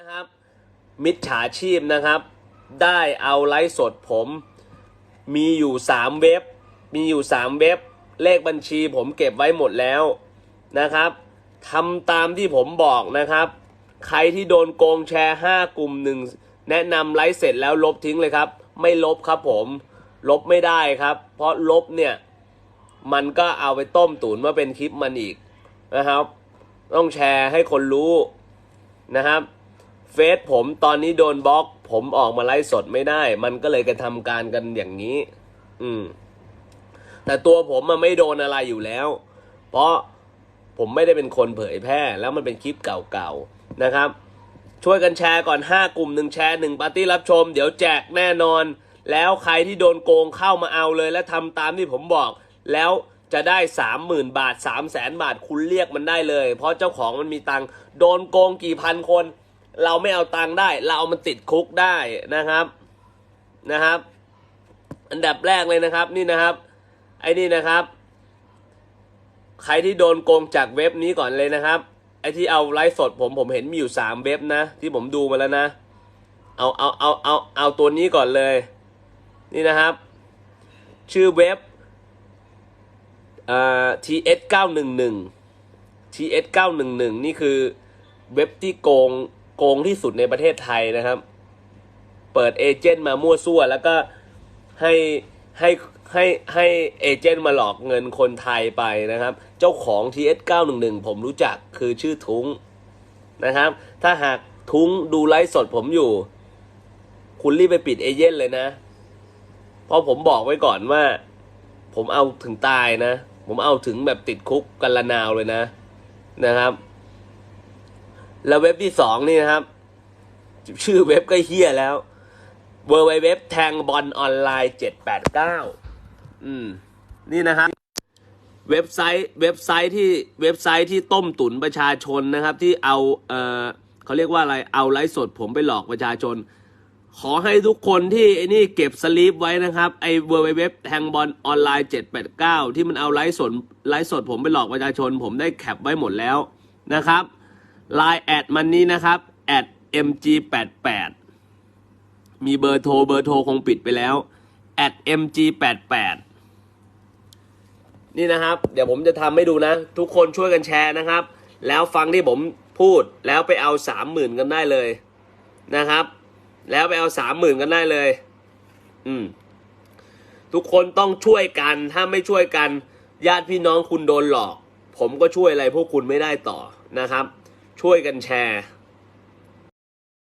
นะครับ มิจฉาชีพนะครับ ได้เอาไลฟ์สดผม มีอยู่สามเว็บ มีอยู่สามเว็บ เลขบัญชีผมเก็บไว้หมดแล้วนะครับทำตามที่ผมบอกนะครับ ใครที่โดนโกงแชร์ห้ากลุ่มหนึ่งแนะนำไลฟ์เสร็จแล้วลบทิ้งเลยครับ ไม่ลบครับผม ลบไม่ได้ครับ เพราะลบเนี่ย มันก็เอาไปต้มตุ๋นว่าเป็นคลิปมันอีกนะครับ ต้องแชร์ให้คนรู้นะครับ เฟซผมตอนนี้โดนบล็อก ผมออกมาไลฟ์สดไม่ได้ มันก็เลยกระทำการกันอย่างนี้ อืม แต่ตัวผมมันไม่โดนอะไรอยู่แล้ว เพราะผมไม่ได้เป็นคนเผยแพร่ แล้วมันเป็นคลิปเก่าๆนะครับ ช่วยกันแชร์ก่อน 5 กลุ่มหนึ่งแชร์หนึ่งปาร์ตี้รับชม เดี๋ยวแจกแน่นอน แล้วใครที่โดนโกงเข้ามาเอาเลย และทำตามที่ผมบอก แล้วจะได้ 30,000 บาท 3 0 0แสนบาทคุณเรียกมันได้เลย เพราะเจ้าของมันมีตังค์โดนโกงกี่พันคน เราไม่เอาตังค์ได้ เราเอามันติดคุกได้นะครับนะครับ อันดับแรกเลยนะครับนี่นะครับ ไอ้นี่นะครับ ใครที่โดนโกงจากเว็บนี้ก่อนเลยนะครับ ไอ้ที่เอาไลฟ์สดผมผมเห็นมีอยู่สามเว็บนะ ที่ผมดูมาแล้วนะ เอาเอาเอาเอาเอาตัวนี้ก่อนเลย นี่นะครับ ชื่อเว็บเอ่อ ts 9 1 1 ts 9 1 1นี่คือเว็บที่โกง โกงที่สุดในประเทศไทยนะครับ เปิดเอเจนต์มามั่วซั่ว แล้วก็ให้ให้ให้ให้เอเจนต์มาหลอกเงินคนไทยไปนะครับ เจ้าของ TS 911 ผมรู้จักคือชื่อทุ้งนะครับ ถ้าหากทุ้งดูไลฟ์สดผมอยู่ คุณรีบไปปิดเอเจนต์เลยนะ เพราะผมบอกไว้ก่อนว่า ผมเอาถึงตายนะ ผมเอาถึงแบบติดคุกกันละนาวเลยนะนะครับ แล้วเว็บที่สองนี่นะครับ ชื่อเว็บก็เฮี้ยแล้ว w w w แทงบอลออนไลน์เจ็ดแปดเก้าอืม นี่นะครับ เว็บไซต์ เว็บไซต์ที่เว็บไซต์ที่ต้มตุ๋นประชาชนนะครับ ที่เอาเออเขาเรียกว่าอะไรเอาไลฟ์สดผมไปหลอกประชาชน ขอให้ทุกคนที่ไอ้นี่เก็บสลีปไว้นะครับไอ้ w w w แทงบอลออนไลน์เจ็ดแปดเก้าที่มันเอาไลฟ์สดไลฟ์สดผมไปหลอกประชาชน ผมได้แคปไว้หมดแล้วนะครับ ไลน์แอดมันนี้นะครับแอด mg88 มีเบอร์โทรเบอร์โทรคงปิดไปแล้ว at mg88 นี่นะครับ เดี๋ยวผมจะทำให้ดูนะ ทุกคนช่วยกันแชร์นะครับ แล้วฟังที่ผมพูดแล้วไปเอาสามหมื่นกันได้เลยนะครับ แล้วไปเอาสามหมื่นกันได้เลย อืม ทุกคนต้องช่วยกัน ถ้าไม่ช่วยกัน ญาติพี่น้องคุณโดนหลอก ผมก็ช่วยอะไรพวกคุณไม่ได้ต่อนะครับ ช่วยกันแชร์